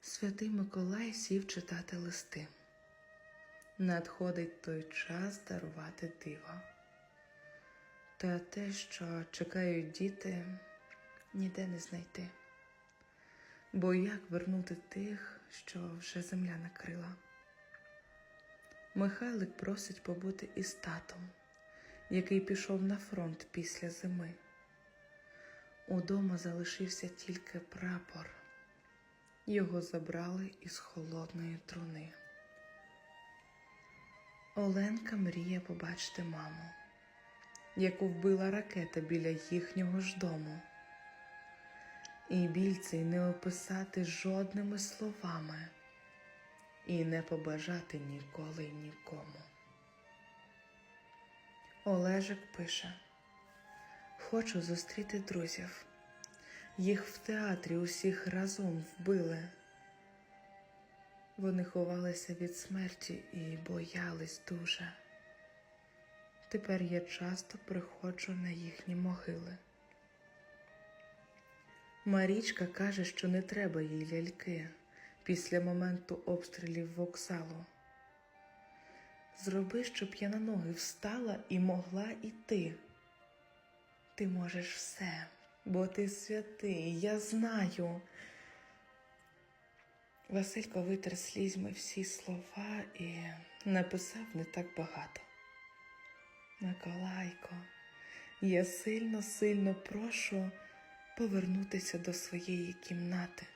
Святий Миколай сів читати листи. Надходить той час дарувати диво. Та те, що чекають діти, ніде не знайти. Бо як вернути тих, що вже земля накрила? Михайлик просить побути із татом, який пішов на фронт після зими. Удома залишився тільки прапор. Його забрали із холодної труни. Оленка мріє побачити маму, яку вбила ракета біля їхнього ж дому. І біль цей не описати жодними словами і не побажати ніколи нікому. Олежик пише: Хочу зустріти друзів. Їх в театрі усіх разом вбили. Вони ховалися від смерті і боялись дуже. Тепер я часто приходжу на їхні могили. Марічка каже, що не треба їй ляльки після моменту обстрілів вокзалу. Зроби, щоб я на ноги встала і могла йти. Ти можеш все, бо ти святий, я знаю. Василько витер слізьми всі слова і написав не так багато. Миколайко, я сильно, сильно прошу повернутися до своєї кімнати.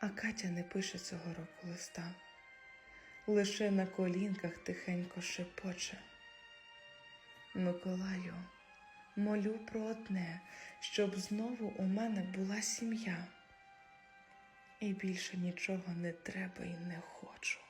А Катя не пише цього року листа, лише на колінках тихенько шепоче. Миколаю, молю про одне, щоб знову у мене була сім'я. І більше нічого не треба і не хочу.